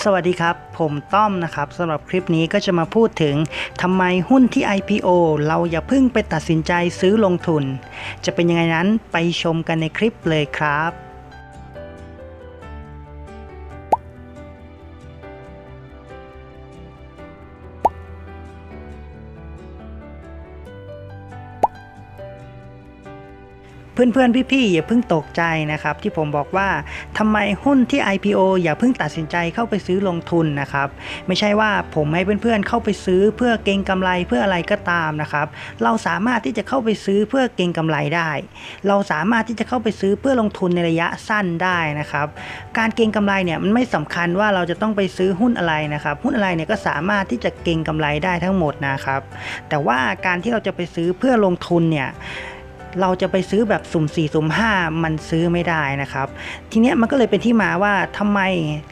สวัสดีครับ ผมต้อมนะครับสำหรับคลิปนี้ก็จะมาพูดถึงทำไมหุ้นที่ IPO เราอย่าเพิ่งไปตัดสินใจซื้อลงทุน จะเป็นยังไงนั้นไปชมกันในคลิปเลยครับ เพื่อนๆ พี่ๆ อย่าเพิ่งตกใจนะครับ ที่ผมบอกว่าทำไมหุ้นที่ IPO อย่าเพิ่งตัดสินใจเข้าไปซื้อลงทุนนะครับ ไม่ใช่ว่าผมให้เพื่อนๆ เข้าไปซื้อเพื่อเก็งกำไรเพื่ออะไรก็ตามนะครับ เราสามารถที่จะเข้าไปซื้อเพื่อเก็งกำไรได้ เราสามารถที่จะเข้าไปซื้อเพื่อลงทุนในระยะสั้นได้นะครับ การเก็งกำไรเนี่ยมันไม่สำคัญว่าเราจะต้องไปซื้อหุ้นอะไรนะครับ หุ้นอะไรเนี่ยก็สามารถที่จะเก็งกำไรได้ทั้งหมดนะครับ แต่ว่าการที่เราจะไปซื้อเพื่อลงทุนเนี่ย เราจะไปซื้อแบบสุ่ม4สุ่ม5 มันซื้อไม่ได้นะครับ ทีเนี้ยมันก็เลยเป็นที่มาว่าทำไม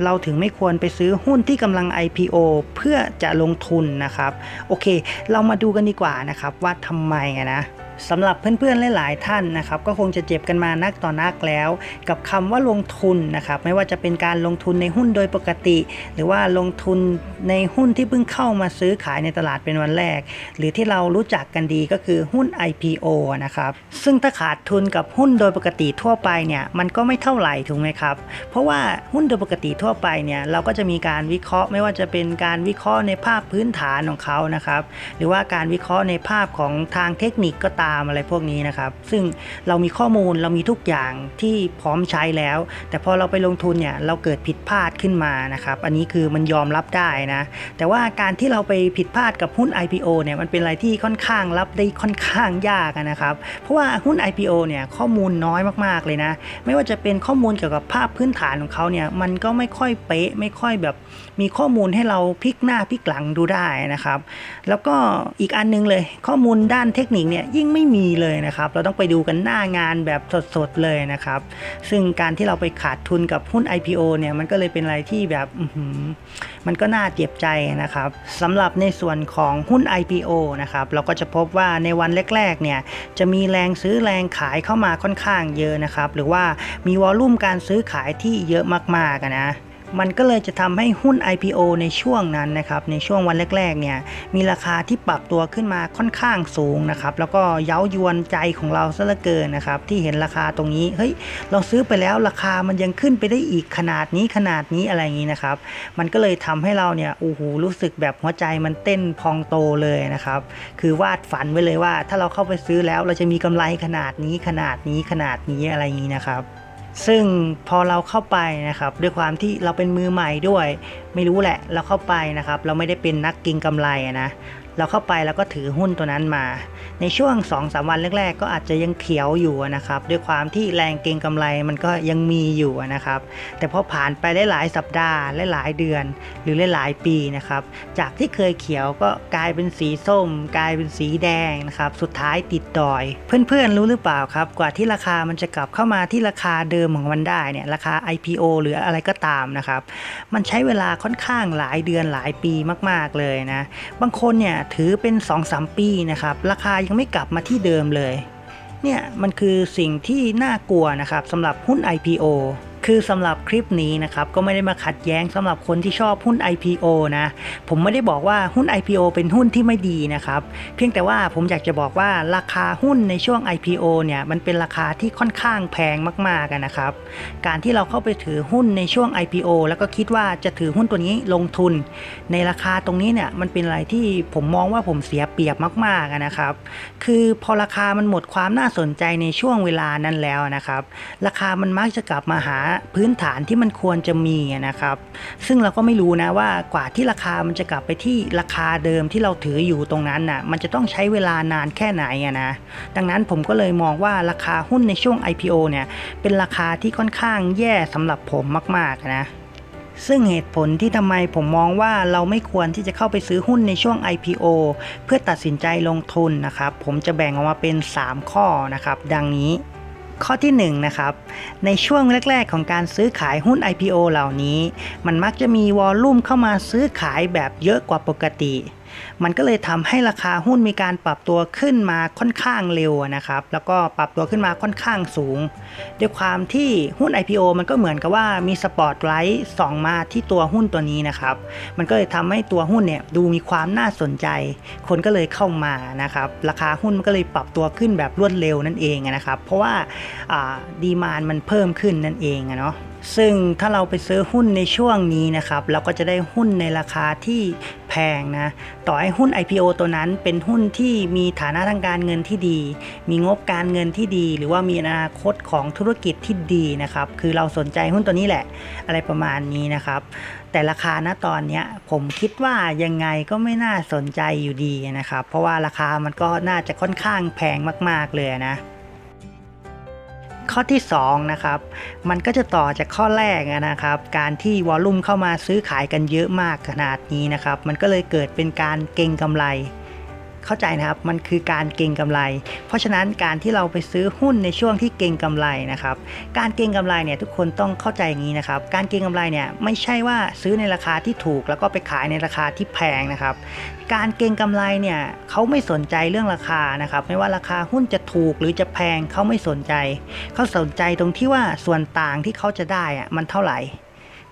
เราถึงไม่ควรไปซื้อหุ้นที่กำลัง IPO เพื่อจะลงทุนนะครับ โอเค เรามาดูกันดีกว่านะครับว่าทำไมนะ สำหรับเพื่อนๆหลายๆท่านนะครับ ก็คงจะเจ็บกันมานักต่อนักแล้ว กับคำว่าลงทุนนะครับ ไม่ว่าจะเป็นการลงทุนในหุ้นโดยปกติ หรือว่าลงทุนในหุ้นที่เพิ่งเข้ามาซื้อขายในตลาดเป็นวันแรก หรือที่เรารู้จักกันดีก็คือหุ้น IPO นะครับซึ่งถ้าขาดทุนกับหุ้นโดยปกติทั่วไปเนี่ยมันก็ไม่เท่าไหร่ถูกไหมครับ เพราะว่าหุ้นโดยปกติทั่วไปเนี่ยเราก็จะมีการวิเคราะห์ ไม่ว่าจะเป็นการวิเคราะห์ในภาพพื้นฐานของเขานะครับหรือว่าการวิเคราะห์ในภาพของทางเทคนิคก็ตามอะไรพวกนี้นะครับ ซึ่งเรามีข้อมูลเรามีทุกอย่างที่พร้อมใช้แล้ว แต่พอเราไปลงทุนเนี่ยเราเกิดผิดพลาดขึ้นมานะครับ อันนี้คือมันยอมรับได้นะ แต่ว่าการที่เราไปผิดพลาดกับหุ้น IPO เนี่ยมันเป็นอะไรที่ค่อนข้างรับได้ค่อนข้างยากนะครับ เพราะว่าหุ้น IPO เนี่ยข้อมูลน้อยมากๆเลยนะ ไม่ว่าจะเป็นข้อมูลเกี่ยวกับภาพพื้นฐานของเขาเนี่ยมันก็ไม่ค่อยเป๊ะไม่ค่อยแบบมีข้อมูลให้เราพลิกหน้าพลิกหลังดูได้นะครับ แล้วก็อีกอันนึงเลยข้อมูลด้านเทคนิคเนี่ยยิ่งไม่ไม่มีเลยนะครับ เราต้องไปดูกันหน้างานแบบสดๆเลยนะครับ ซึ่งการที่เราไปขาดทุนกับหุ้น IPO เนี่ยมันก็เลยเป็นอะไรที่แบบมันก็น่าเจ็บใจนะครับสำหรับในส่วนของหุ้น IPO นะครับเราก็จะพบว่าในวันแรกๆเนี่ยจะมีแรงซื้อแรงขายเข้ามาค่อนข้างเยอะนะครับ หรือว่ามีวอลลุ่มการซื้อขายที่เยอะมากๆนะ มันก็เลยจะทำให้หุ้น IPO ในช่วงนั้นนะครับในช่วงวันแรกๆเนี่ยมีราคาที่ปรับตัวขึ้นมาค่อนข้างสูงนะครับแล้วก็เย้ายวนใจของเราซะเหลือเกินนะครับที่เห็นราคาตรงนี้เฮ้ยเราซื้อไปแล้วราคามันยังขึ้นไปได้อีกขนาดนี้ขนาดนี้อะไรอย่างนี้นะครับมันก็เลยทำให้เราเนี่ยโอ้โหรู้สึกแบบหัวใจมันเต้นพองโตเลยนะครับคือวาดฝันไว้เลยว่า ถ้าเราเข้าไปซื้อแล้วเราจะมีกำไรขนาดนี้ขนาดนี้ขนาดนี้อะไรอย่างนี้นะครับ ซึ่งพอเราเข้าไปนะครับด้วยความที่เราเป็นมือใหม่ด้วย ไม่รู้แหละ เราเข้าไปนะครับ เราไม่ได้เป็นนักกิงกำไรนะ เราเข้าไปแล้วก็ถือหุ้นตัวนั้นมา ในช่วง2อสวันแรก ๆ ก็อาจจะยังเขียวอยู่นะครับ ด้วยความที่แรงเก็งกำไรมันก็ยังมีอยู่นะครับ แต่พอผ่านไปได้หลายสัปดาห์และหลายเดือน หรือหลายปีนะครับ จากที่เคยเขียวก็กลายเป็นสีส้ม กลายเป็นสีแดงนะครับ สุดท้ายติดดอย เพื่อนๆรู้หรือเปล่าครับ กว่าที่ราคามันจะกลับเข้ามาที่ราคาเดิมของมันได้เนี่ยราคา IPO หรืออะไรก็ตามนะครับ มันใช้เวลาค่อนข้างหลายเดือนหลายปีมาก ๆเลยนะ บางคนเนี่ยถือเป็น 2-3 ปีนะครับ ราคายังไม่กลับมาที่เดิมเลย เนี่ยมันคือสิ่งที่น่ากลัวนะครับสำหรับหุ้น IPO คือสำหรับคลิปนี้นะครับก็ไม่ได้มาขัดแย้งสำหรับคนที่ชอบหุ้น IPO นะ ผมไม่ได้บอกว่าหุ้น IPO เป็นหุ้นที่ไม่ดีนะครับ เพียงแต่ว่าผมอยากจะบอกว่าราคาหุ้นในช่วง IPO เนี่ยมันเป็นราคาที่ค่อนข้างแพงมากๆอะนนะครับ การที่เราเข้าไปถือหุ้นในช่วง IPO แล้วก็คิดว่าจะถือหุ้นตัวนี้ลงทุน ในราคาตรงนี้เนี่ยมันเป็นอะไรที่ผมมองว่าผมเสียเปรียบมากๆนะครับ คือพอราคามันหมดความน่าสนใจในช่วงเวลานั้นแล้วนะครับ ราคามันมักจะกลับมาหาพื้นฐานที่มันควรจะมีนะครับ ซึ่งเราก็ไม่รู้นะว่ากว่าที่ราคามันจะกลับไปที่ราคาเดิมที่เราถืออยู่ตรงนั้นน่ะมันจะต้องใช้เวลานานแค่ไหนอะนะดังนั้นผมก็เลยมองว่าราคาหุ้นในช่วง IPO เนี่ยเป็นราคาที่ค่อนข้างแย่สำหรับผมมากๆนะซึ่งเหตุผลที่ทำไมผมมองว่าเราไม่ควรที่จะเข้าไปซื้อหุ้นในช่วง IPO เพื่อตัดสินใจลงทุนนะครับ ผมจะแบ่งออกมาเป็น 3 ข้อนะครับ ดังนี้ ข้อที่1นงนะครับในช่วงแรก ๆ ของการซื้อขายหุ้น IPO เหล่านี้ มันมักจะมีวอลลุ่มเข้ามาซื้อขายแบบเยอะกว่าปกติ มันก็เลยทำให้ราคาหุ้นมีการปรับตัวขึ้นมาค่อนข้างเร็วนะครับ แล้วก็ปรับตัวขึ้นมาค่อนข้างสูง ด้วยความที่หุ้น IPO มันก็เหมือนกับว่ามีสปอตไลท์ส่องมาที่ตัวหุ้นตัวนี้นะครับ มันก็เลยทำให้ตัวหุ้นเนี่ยดูมีความน่าสนใจ คนก็เลยเข้ามานะครับ ราคาหุ้นมันก็เลยปรับตัวขึ้นแบบรวดเร็วนั่นเองนะครับ เพราะว่าดีมานมันเพิ่มขึ้นนั่นเองอะเนาะ ซึ่งถ้าเราไปซื้อหุ้นในช่วงนี้นะครับ เราก็จะได้หุ้นในราคาที่แพงนะ ต่อให้หุ้น IPO ตัวนั้นเป็นหุ้นที่มีฐานะทางการเงินที่ดี มีงบการเงินที่ดี หรือว่ามีอนาคตของธุรกิจที่ดีนะครับ คือเราสนใจหุ้นตัวนี้แหละ อะไรประมาณนี้นะครับ แต่ราคาณตอนนี้ผมคิดว่ายังไงก็ไม่น่าสนใจอยู่ดีนะครับ เพราะว่าราคามันก็น่าจะค่อนข้างแพงมาก ๆเลยนะ ข้อที่ 2 นะครับ มันก็จะต่อจากข้อแรกนะครับ การที่วอลลุ่มเข้ามาซื้อขายกันเยอะมากขนาดนี้นะครับ มันก็เลยเกิดเป็นการเก็งกำไร เข้าใจนะครับ มันคือการเก็งกำไร เพราะฉะนั้นการที่เราไปซื้อหุ้นในช่วงที่เก็งกำไรนะครับ การเก็งกำไรเนี่ยทุกคนต้องเข้าใจอย่างนี้นะครับ การเก็งกำไรเนี่ยไม่ใช่ว่าซื้อในราคาที่ถูก แล้วก็ไปขายในราคาที่แพงนะครับ การเก็งกำไรเนี่ยเขาไม่สนใจเรื่องราคานะครับ ไม่ว่าราคาหุ้นจะถูกหรือจะแพงเขาไม่สนใจ เขาสนใจตรงที่ว่าส่วนต่างที่เขาจะได้อะมันเท่าไหร่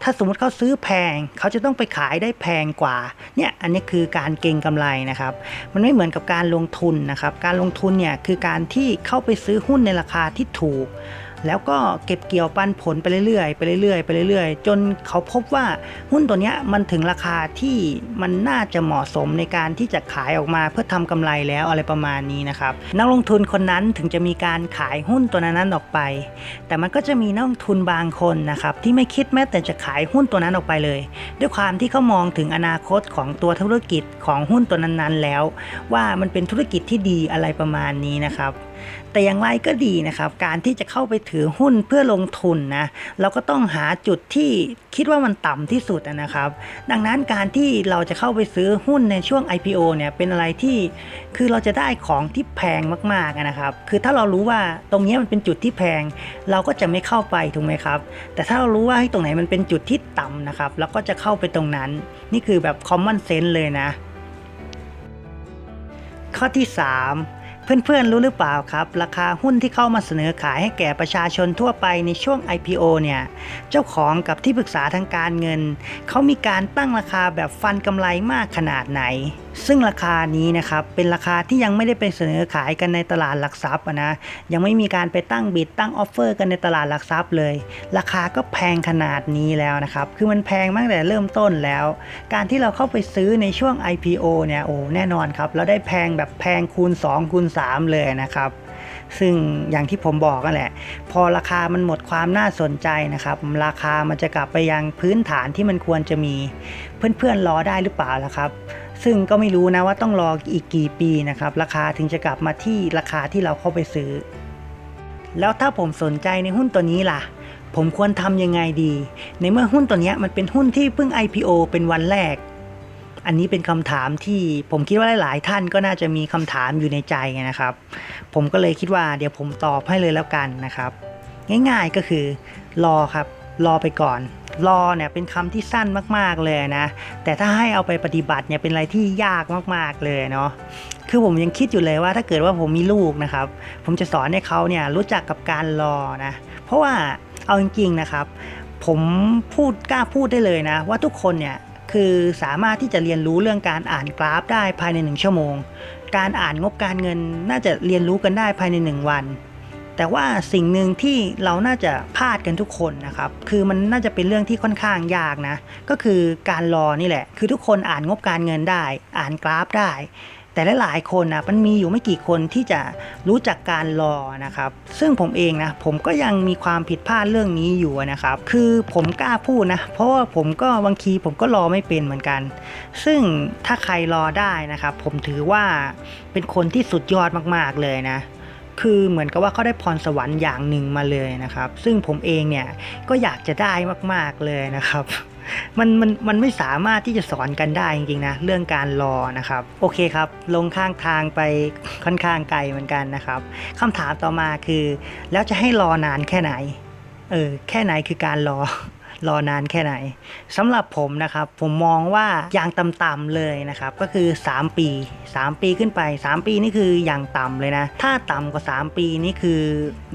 ถ้าสมมติเขาซื้อแพง เขาจะต้องไปขายได้แพงกว่า เนี่ยอันนี้คือการเก็งกำไรนะครับ มันไม่เหมือนกับการลงทุนนะครับ การลงทุนเนี่ยคือการที่เข้าไปซื้อหุ้นในราคาที่ถูก แล้วก็เก็บเกี่ยวปันผลไปเรื่อยๆไปเรื่อยๆไปเรื่อยๆ จนเขาพบว่าหุ้นตัวนี้มันถึงราคาที่มันน่าจะเหมาะสมในการที่จะขายออกมาเพื่อทำกำไรแล้วอะไรประมาณนี้นะครับนักลงทุนคนนั้นถึงจะมีการขายหุ้นตัวนั้นๆออกไป แต่มันก็จะมีนักลงทุนบางคนนะครับที่ไม่คิดแม้แต่จะขายหุ้นตัวนั้นออกไปเลย ด้วยความที่เขามองถึงอนาคตของตัวธุรกิจของหุ้นตัวนั้นๆแล้ว ว่ามันเป็นธุรกิจที่ดีอะไรประมาณนี้นะครับ แต่อย่างไรก็ดีนะครับ การที่จะเข้าไปถือหุ้นเพื่อลงทุนนะเราก็ต้องหาจุดที่คิดว่ามันต่ำที่สุดนะครับ ดังนั้นการที่เราจะเข้าไปซื้อหุ้นในช่วง IPO เนี่ยเป็นอะไรที่คือเราจะได้ของที่แพงมากๆนะครับ คือถ้าเรารู้ว่าตรงนี้มันเป็นจุดที่แพง เราก็จะไม่เข้าไปถูกไหมครับ แต่ถ้าเรารู้ว่าตรงไหนมันเป็นจุดที่ต่ำนะครับเราก็จะเข้าไปตรงนั้น นี่คือแบบ common sense เลยนะ ข้อที่ 3 เพื่อนๆรู้หรือเปล่าครับ ราคาหุ้นที่เข้ามาเสนอขายให้แก่ประชาชนทั่วไปในช่วง IPO เนี่ยเจ้าของกับที่ปรึกษาทางการเงิน เขามีการตั้งราคาแบบฟันกำไรมากขนาดไหน ซึ่งราคานี้นะครับเป็นราคาที่ยังไม่ได้ไปเสนอขายกันในตลาดหลักทรัพย์นะยังไม่มีการไปตั้งบิดตั้งออฟเฟอร์กันในตลาดหลักทรัพย์เลย ราคาก็แพงขนาดนี้แล้วนะครับคือมันแพงมากแต่เริ่มต้นแล้ว การที่เราเข้าไปซื้อในช่วง IPO เนี่ยโอ้แน่นอนครับเราได้แพงแบบแพงคูณ 2 คูณ 3 เลยนะครับซึ่งอย่างที่ผมบอกกันแหละ พอราคามันหมดความน่าสนใจนะครับ ราคามันจะกลับไปยังพื้นฐานที่มันควรจะมี เพื่อนๆรอได้หรือเปล่าล่ะครับ ซึ่งก็ไม่รู้นะว่าต้องรออีกกี่ปีนะครับ ราคาถึงจะกลับมาที่ราคาที่เราเข้าไปซื้อ แล้วถ้าผมสนใจในหุ้นตัวนี้ล่ะ ผมควรทำยังไงดี ในเมื่อหุ้นตัวนี้มันเป็นหุ้นที่เพิ่ง IPO เป็นวันแรก อันนี้เป็นคำถามที่ผมคิดว่าหลาย ๆ ท่านก็น่าจะมีคำถามอยู่ในใจนะครับ ผมก็เลยคิดว่าเดี๋ยวผมตอบให้เลยแล้วกันนะครับ ง่าย ๆก็คือ รอครับ รอไปก่อน รอเนี่ยเป็นคำที่สั้นมาก ๆเลยนะ แต่ถ้าให้เอาไปปฏิบัติเนี่ยเป็นอะไรที่ยากมากๆเลยเนาะคือผมยังคิดอยู่เลยว่าถ้าเกิดว่าผมมีลูกนะครับ ผมจะสอนให้เขาเนี่ยรู้จักกับการรอนะ เพราะว่าเอาจริงๆนะครับ ผมพูดกล้าพูดได้เลยนะ ว่าทุกคนเนี่ยคือสามารถที่จะเรียนรู้เรื่องการอ่านกราฟได้ภายในหนึ่งชั่วโมง การอ่านงบการเงินน่าจะเรียนรู้กันได้ภายในหนึ่งวัน แต่ว่าสิ่งหนึ่งที่เราน่าจะพลาดกันทุกคนนะครับ คือมันน่าจะเป็นเรื่องที่ค่อนข้างยากนะ ก็คือการรอนี่แหละ คือทุกคนอ่านงบการเงินได้ อ่านกราฟได้ แต่หลายๆคนนะมันมีอยู่ไม่กี่คนที่จะรู้จักการรอนะครับ ซึ่งผมเองนะ ผมก็ยังมีความผิดพลาดเรื่องนี้อยู่นะครับ คือผมกล้าพูดนะ เพราะว่าผมก็บางทีผมก็รอไม่เป็นเหมือนกัน ซึ่งถ้าใครรอได้นะครับ ผมถือว่าเป็นคนที่สุดยอดมากๆเลยนะ คือเหมือนกับว่าเขาได้พรสวรรค์อย่างหนึ่งมาเลยนะครับ ซึ่งผมเองเนี่ยก็อยากจะได้มากๆเลยนะครับมันมันมันไม่สามารถที่จะสอนกันได้จริงๆนะเรื่องการรอนะครับ โอเคครับ ลงข้างทางไปค่อนข้างไกลเหมือนกันนะครับคำถามต่อมาคือ แล้วจะให้รอนานแค่ไหนเออแค่ไหนคือการรอ รอนานแค่ไหนสำหรับผมนะครับ ผมมองว่าอย่างต่ำๆเลยนะครับ ก็คือ 3 ปี 3 ปีขึ้นไป 3 ปีนี่คืออย่างต่ำเลยนะ ถ้าต่ำกว่า 3 ปีนี่คือ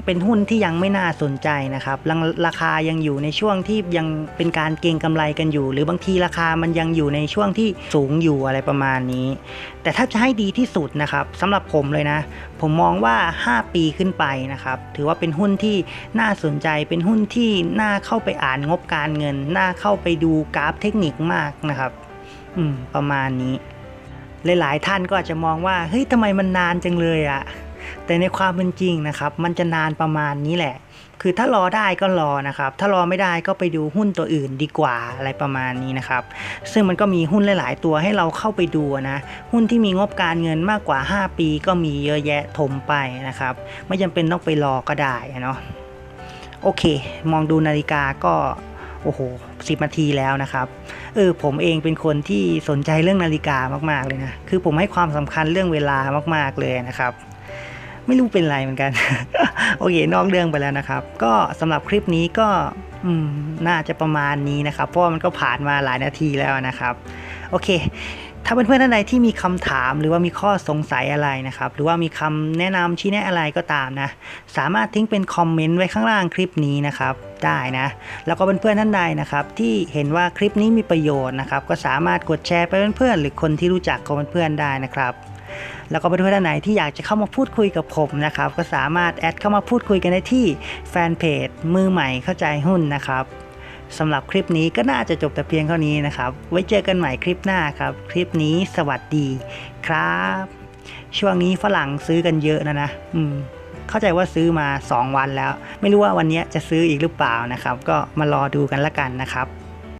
เป็นหุ้นที่ยังไม่น่าสนใจนะครับราราคายังอยู่ในช่วงที่ยังเป็นการเก็งกำไรกันอยู่ หรือบางทีราคามันยังอยู่ในช่วงที่สูงอยู่อะไรประมาณนี้ แต่ถ้าจะให้ดีที่สุดนะครับสำหรับผมเลยนะ ผมมองว่า 5 ปีขึ้นไปนะครับ ถือว่าเป็นหุ้นที่น่าสนใจเป็นหุ้นที่น่าเข้าไปอ่านงบการเงินน่าเข้าไปดูกราฟเทคนิคมากนะครับ อืม ประมาณนี้ หลายๆท่านก็อาจจะมองว่าเฮ้ยทำไมมันนานจังเลยอะแต่ในความเป็นจริงนะครับ มันจะนานประมาณนี้แหละ คือถ้ารอได้ก็รอนะครับ ถ้ารอไม่ได้ก็ไปดูหุ้นตัวอื่นดีกว่าอะไรประมาณนี้นะครับ ซึ่งมันก็มีหุ้นหลาย ๆ ตัวให้เราเข้าไปดูนะ หุ้นที่มีงบการเงินมากกว่า 5 ปีก็มีเยอะแยะถมไปนะครับ ไม่จำเป็นต้องไปรอก็ได้เนาะ โอเค มองดูนาฬิกาก็ โอ้โหสิบนาทีแล้วนะครับเออผมเองเป็นคนที่สนใจเรื่องนาฬิกามาก ๆเลยนะคือผมให้ความสำคัญเรื่องเวลามาก ๆเลยนะครับ ไม่รู้เป็นไรเหมือนกัน โอเคนอกเรื่องไปแล้วนะครับ ก็สำหรับคลิปนี้ก็อืมน่าจะประมาณนี้นะครับ เพราะมันก็ผ่านมาหลายนาทีแล้วนะครับ โอเค ถ้าเพื่อนๆท่านใดที่มีคำถามหรือว่ามีข้อสงสัยอะไรนะครับ หรือว่ามีคำแนะนำชี้แนะอะไรก็ตามนะ สามารถทิ้งเป็นคอมเมนต์ไว้ข้างล่างคลิปนี้นะครับ ได้นะ แล้วก็เพื่อนๆท่านใดนะครับที่เห็นว่าคลิปนี้มีประโยชน์นะครับก็สามารถกดแชร์ไปเพื่อนๆหรือคนที่รู้จักของเพื่อนๆได้นะครับแล้วก็เพื่อนๆท่านไหนที่อยากจะเข้ามาพูดคุยกับผมนะครับก็สามารถแอดเข้ามาพูดคุยกันได้ที่แฟนเพจมือใหม่เข้าใจหุ้นนะครับสำหรับคลิปนี้ก็น่าจะจบแต่เพียงเท่านี้นะครับ ไว้เจอกันใหม่คลิปหน้าครับ คลิปนี้สวัสดีครับ ช่วงนี้ฝรั่งซื้อกันเยอะนะนะ อืม เข้าใจว่าซื้อมา 2 วันแล้ว ไม่รู้ว่าวันนี้จะซื้ออีกหรือเปล่านะครับ ก็มารอดูกันละกันนะครับ